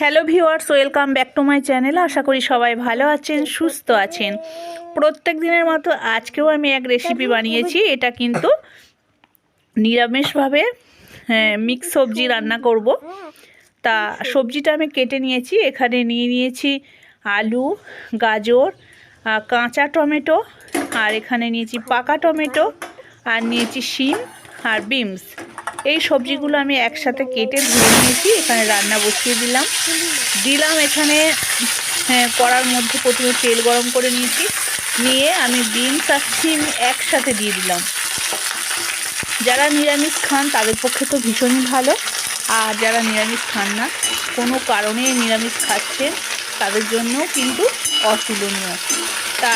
Hello viewers welcome back to my channel আশা করি সবাই ভালো আছেন সুস্থ আছেন। প্রত্যেক দিনের মতো আজকেও আমি এক রেসিপি বানিয়েছি। এটা কিন্তু নিরামিষভাবে হ্যাঁ, মিক্স সবজি রান্না করব। তা সবজিটা আমি কেটে নিয়েছি। এখানে নিয়ে নিয়েছি আলু গাজর কাঁচা টমেটো আর এখানে নিয়েছি পাকা টমেটো আর নিয়েছি শিম আর বিমস এই সবজিগুলো আমি একসাথে কেটে ধুয়ে নিয়েছি এখানে রান্না বসিয়ে দিলাম। দিলাম এখানে হ্যাঁ, কড়ার মধ্যে প্রথমে তেল গরম করে নিয়েছি নিয়ে আমি বিনস আর শিম একসাথে দিয়ে দিলাম। যারা নিরামিষ খান তাদের পক্ষে তো ভীষণই ভালো আর যারা নিরামিষ খান না কোনো কারণে নিরামিষ খাচ্ছেন তাদের জন্য কিন্তু অতুলনীয়। তা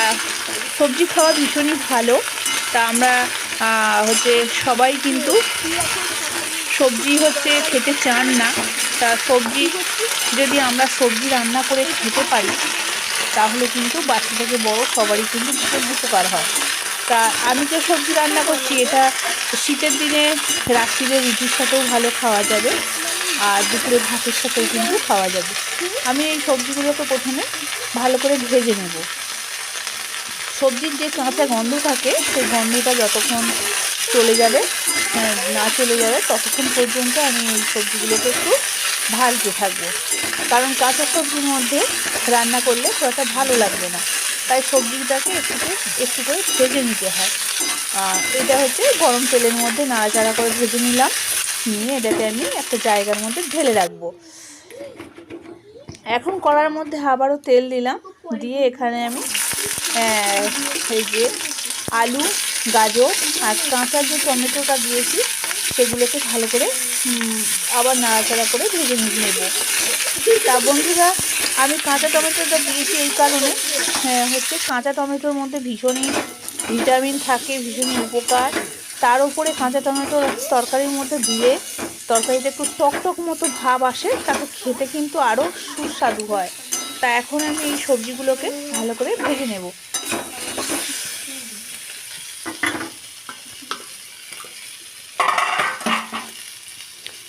সবজি খাওয়া ভীষণই ভালো তা আমরা হচ্ছে সবাই কিন্তু সবজি হচ্ছে খেতে চান না। তা সবজি যদি আমরা সবজি রান্না করে খেতে পারি, তাহলে কিন্তু বাচ্চা থেকে বড় সবারই কিন্তু ভীষণ উপকার হয়। তা আমি যে সবজি রান্না করছি, এটা শীতের দিনে রাত্রিরে রুটির সাথেও ভালো খাওয়া যাবে, আর দুপুরে ভাতের সাথেও কিন্তু খাওয়া যাবে। আমি এই সবজিগুলোকে প্রথমে ভালো করে ভেজে নেব। সবজির যে কাঁচা গন্ধ থাকে সেই গন্ধটা যতক্ষণ চলে যাবে হ্যাঁ, না চলে যাবে ততক্ষণ পর্যন্ত আমি এই সবজিগুলোকে একটু ভাজতে থাকব। কারণ কাঁচা সবজির মধ্যে রান্না করলে খুব ভালো লাগবে না। তাই সবজিটাকে একটু একটু করে ভেজে নিতে হয়। এটা হচ্ছে গরম তেলের মধ্যে নাড়াচাড়া করে ভেজে নিলাম। নিয়ে এটাকে আমি একটা জায়গার মধ্যে ঢেলে রাখব। এখন কড়ার মধ্যে আবারও তেল দিলাম। দিয়ে এখানে আমি এই যে আলু গাজর আর কাঁচা যে টমেটোটা দিয়েছি সেগুলোকে ভালো করে আবার নাড়াচাড়া করে ভেজে নেব তা বন্ধুরা আমি কাঁচা টমেটোটা দিয়েছি এই কারণে হ্যাঁ, হচ্ছে কাঁচা টমেটোর মধ্যে ভীষণই ভিটামিন থাকে ভীষণই উপকার। তার উপরে কাঁচা টমেটো তরকারির মধ্যে দিয়ে তরকারিতে একটু টকটক মতো ভাব আসে তাতে খেতে কিন্তু আরও সুস্বাদু হয়। তা এখন আমি এই সবজিগুলোকে ভালো করে ভেজে নেব।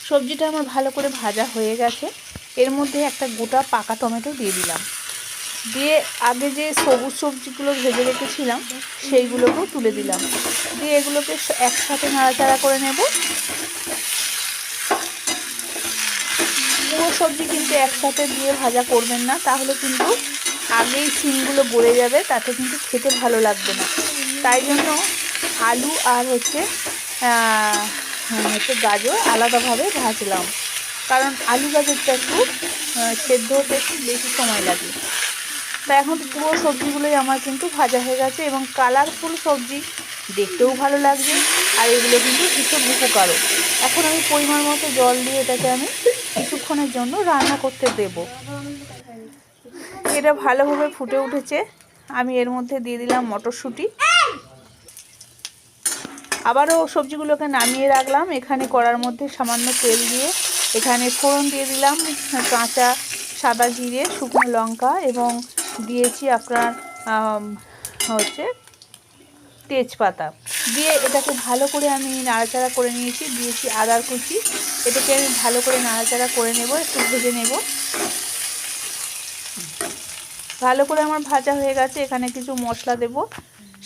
সবজিটা আমার ভালো করে ভাজা হয়ে গেছে। এর মধ্যে একটা গোটা পাকা টমেটো দিয়ে দিলাম। দিয়ে আগে যে সবুজ সবজিগুলো ভেজে রেখেছিলাম, সেইগুলোকেও তুলে দিলাম। দিয়ে এগুলোকে একসাথে নাড়াচাড়া করে নেব। সবজি কিন্তু একসাথে দিয়ে ভাজা করবেন না, তাহলে কিন্তু আগেই সিমগুলো গলে যাবে, তাতে কিন্তু খেতে ভালো লাগবে না। তাই জন্য আলু আর হচ্ছে হচ্ছে গাজর আলাদাভাবে ভাজলাম। কারণ আলু গাজরটা একটু সেদ্ধ হতে একটু বেশি সময় লাগে। তা এখন পুরো সবজিগুলোই আমার কিন্তু ভাজা হয়ে গেছে এবং কালারফুল সবজি দেখতেও ভালো লাগবে। আর এগুলো কিন্তু ভীষণ উপকারও এখন আমি পরিমাণ মতো জল দিয়ে এটাকে আমি কিছুক্ষণের জন্য রান্না করতে দেব। এটা ভালোভাবে ফুটে উঠেছে। আমি এর মধ্যে দিয়ে দিলাম মটরশুঁটি। আবারও সবজিগুলোকে নামিয়ে রাখলাম। এখানে কড়ার মধ্যে সামান্য তেল দিয়ে এখানে ফোড়ন দিয়ে দিলাম, কাঁচা, সাদা জিরে, শুকনো লঙ্কা এবং দিয়েছি আপনার হচ্ছে তেজপাতা। দিয়ে এটাকে ভালো করে আমি নাড়াচাড়া করে নিয়েছি, দিয়েছি আদার কুচি। এটাকে আমি ভালো করে নাড়াচাড়া করে নেব, একটু ভেজে নেব। ভালো করে আমার ভাজা হয়ে গেছে, এখানে কিছু মশলা দেব।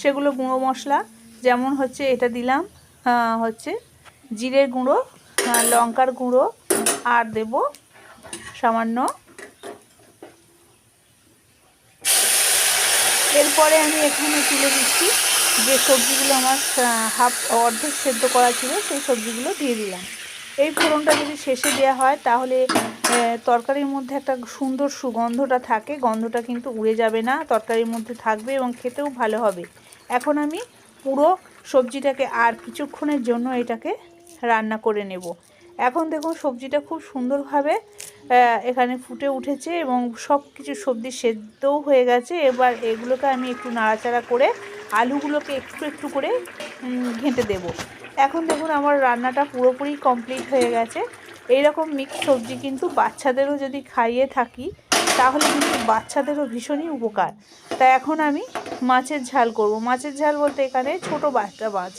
সেগুলো গুঁড়ো মশলা, যেমন হচ্ছে এটা দিলাম হচ্ছে জিরের গুঁড়ো লঙ্কার গুঁড়ো, আর দেব সামান্য। এরপরে আমি এখানে তুলে দিচ্ছি যে সবজিগুলো আমার হাফ অর্ধেক সেদ্ধ করা ছিল, সেই সবজিগুলো দিয়ে দিলাম। এই ফোড়নটা যদি শেষে দেওয়া হয়, তাহলে তরকারির মধ্যে একটা সুন্দর সুগন্ধটা থাকে, গন্ধটা কিন্তু উড়ে যাবে না, তরকারির মধ্যে থাকবে এবং খেতেও ভালো হবে। এখন আমি পুরো সবজিটাকে আর কিছুক্ষণের জন্য এটাকে রান্না করে নেব। এখন দেখুন সবজিটা খুব সুন্দরভাবে এখানে ফুটে উঠেছে এবং সব কিছু সবজি সেদ্ধও হয়ে গেছে। এবার এগুলোকে আমি একটু নাড়াচাড়া করে আলুগুলোকে একটু একটু করে ঘেঁটে দেব। এখন দেখুন আমার রান্নাটা পুরোপুরি কমপ্লিট হয়ে গেছে। এইরকম মিক্স সবজি কিন্তু বাচ্চাদেরও যদি খাইয়ে থাকি, তাহলে কিন্তু বাচ্চাদেরও ভীষণই উপকার। তা এখন আমি মাছের ঝাল করব। মাছের ঝাল বলতে এখানে ছোট বাটা মাছ।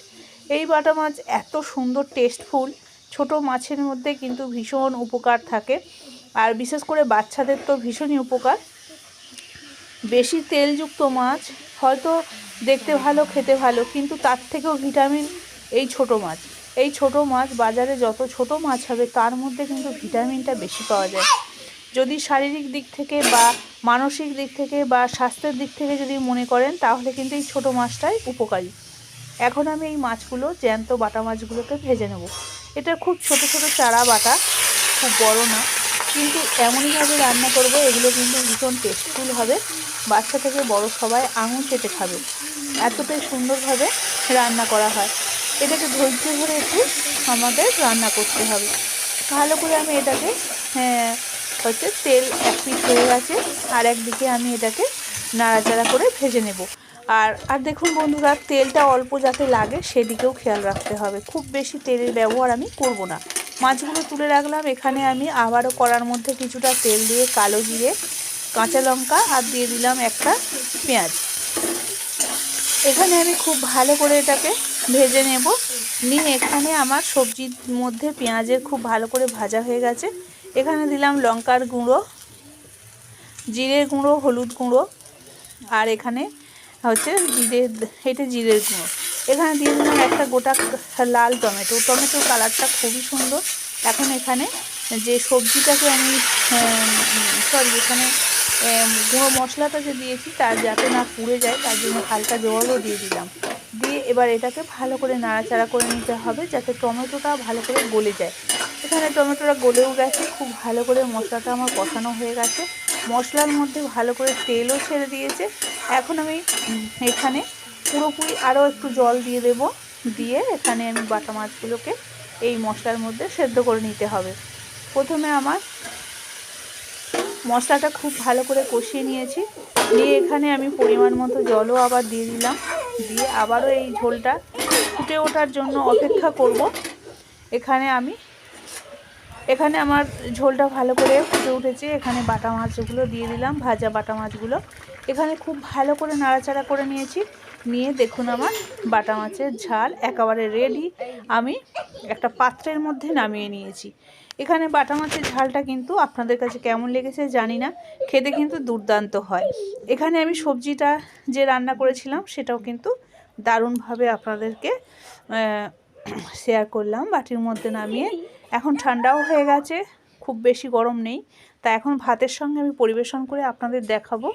এই বাটা মাছ এত সুন্দর টেস্টফুল ছোট মাছের মধ্যে কিন্তু ভীষণ উপকার থাকে। আর বিশেষ করে বাচ্চাদের তো ভীষণই উপকার। বেশি তেলযুক্ত মাছ হয়তো দেখতে ভালো, খেতে ভালো, কিন্তু তার থেকেও ভিটামিন এই ছোট মাছ। এই ছোট মাছ বাজারে যত ছোট মাছ হবে, তার মধ্যে কিন্তু ভিটামিনটা বেশি পাওয়া যায়। যদি শারীরিক দিক থেকে বা মানসিক দিক থেকে বা স্বাস্থ্যের দিক থেকে যদি মনে করেন, তাহলে কিন্তু এই ছোট মাছটাই উপকারী। এখন আমি এই মাছগুলো, জ্যান্ত বাটা মাছগুলোকে ভেজে নেব। এটা খুব ছোট ছোট চারা বাটা, খুব বড় না। কিন্তু এমনইভাবে রান্না করব এগুলো কিন্তু ভীষণ টেস্টফুল হবে। বাচ্চা থেকে বড় সবাই আঙুল চেটে খাবে। এতটাই সুন্দরভাবে রান্না করা হয়। এটাকে ধৈর্য ধরে একটু আমাদের রান্না করতে হবে। ভালো করে আমি এটাকে হ্যাঁ, হচ্ছে তেল এক পিঠ হয়ে গেছে আর একদিকে আমি এটাকে নাড়াচাড়া করে ভেজে নেব। আর আর দেখুন বন্ধুরা, তেলটা অল্প যাতে লাগে সেদিকেও খেয়াল রাখতে হবে। খুব বেশি তেলের ব্যবহার আমি করব না। মাছগুলো তুলে রাখলাম। এখানে আমি আবারও করার মধ্যে কিছুটা তেল দিয়ে কালো জিরে, কাঁচা লঙ্কা আর দিয়ে দিলাম একটা পেঁয়াজ। এখানে আমি খুব ভালো করে এটাকে ভেজে নেব। নিয়ে এখানে আমার সবজির মধ্যে পেঁয়াজের খুব ভালো করে ভাজা হয়ে গেছে। এখানে দিলাম লঙ্কার গুঁড়ো, জিরের গুঁড়ো, হলুদ গুঁড়ো, আর এখানে হচ্ছে জিরে এটা জিরের গুঁড়ো। এখানে দিয়ে দিলাম একটা গোটা লাল টমেটো। টমেটোর কালারটা খুবই সুন্দর। এখন এখানে যে সবজিটাকে আমি সরি এখানে গুঁড়ো মশলাটা যে দিয়েছি তার যাতে না পুড়ে যায়, তার জন্য হালকা জলও দিয়ে দিলাম। দিয়ে এবার এটাকে ভালো করে নাড়াচাড়া করে নিতে হবে যাতে টমেটোটা ভালো করে গলে যায়। এখানে টমেটোটা গলেও গেছে, খুব ভালো করে মশলাটা আমার কষানো হয়ে গেছে। মশলার মধ্যে ভালো করে তেলও ছেড়ে দিয়েছে। এখন আমি এখানে পুরোপুরি আরও একটু জল দিয়ে দেব। দিয়ে এখানে আমি বাটা মাছগুলোকে এই মশলার মধ্যে সেদ্ধ করে নিতে হবে। প্রথমে আমার মশলাটা খুব ভালো করে কষিয়ে নিয়েছি। দিয়ে এখানে আমি পরিমাণ মতো জলও আবার দিয়ে দিলাম। দিয়ে আবারও এই ঝোলটা ফুটে ওঠার জন্য অপেক্ষা করব। এখানে আমি এখানে আমার ঝোলটা ভালো করে ফুটে উঠেছে। এখানে বাটা মাছগুলো দিয়ে দিলাম, ভাজা বাটা মাছগুলো। এখানে খুব ভালো করে নাড়াচাড়া করে নিয়েছি। নিয়ে দেখুন আমার বাটা মাছের ঝাল একেবারে রেডি আমি একটা পাত্রের মধ্যে নামিয়ে নিয়েছি। এখানে বাটা মাছের ঝালটা কিন্তু আপনাদের কাছে কেমন লেগেছে জানি না, খেতে কিন্তু দুর্দান্ত হয়। এখানে আমি সবজিটা যে রান্না করেছিলাম সেটাও কিন্তু দারুণভাবে আপনাদেরকে শেয়ার করলাম। বাটির মধ্যে নামিয়ে এখন ঠান্ডাও হয়ে গেছে, খুব বেশি গরম নেই। তা এখন ভাতের সঙ্গে আমি পরিবেশন করে আপনাদের দেখাবো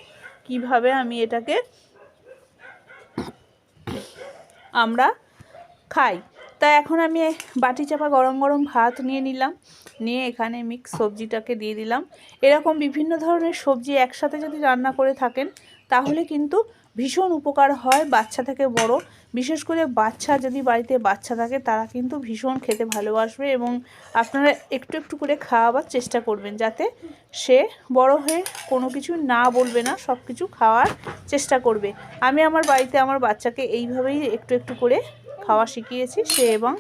কীভাবে আমি এটাকে আমরা খাই। তা এখন আমি বাটি চাপা গরম গরম ভাত নিয়ে নিলাম, নিয়ে এখানে মিক্স সবজিটাকে দিয়ে দিলাম। এরকম বিভিন্ন ধরনের সবজি একসাথে যদি রান্না করে থাকেন, তাহলে কিন্তু ভীষণ উপকার হয় বাচ্চা থেকে বড়। বিশেষ করে বাচ্চা, যদি বাড়িতে বাচ্চা থাকে, তারা কিন্তু ভীষণ খেতে ভালোবাসবে এবং আপনারা একটু একটু করে খাওয়াবার চেষ্টা করবেন যাতে সে বড় হয়ে কোনো কিছু না বলবে না সব কিছু খাওয়ার চেষ্টা করবে। আমি আমার বাড়িতে আমার বাচ্চাকে এইভাবেই একটু একটু করে খাওয়া শিখিয়েছি, সে এবং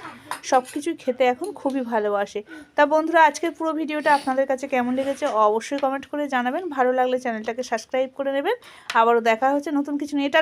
সব কিছুই খেতে এখন খুবই ভালোবাসে। তা বন্ধুরা, আজকের পুরো ভিডিওটা আপনাদের কাছে কেমন লেগেছে অবশ্যই কমেন্ট করে জানাবেন। ভালো লাগলে চ্যানেলটাকে সাবস্ক্রাইব করে নেবেন। আবারও দেখা হচ্ছে নতুন কিছু নিয়ে।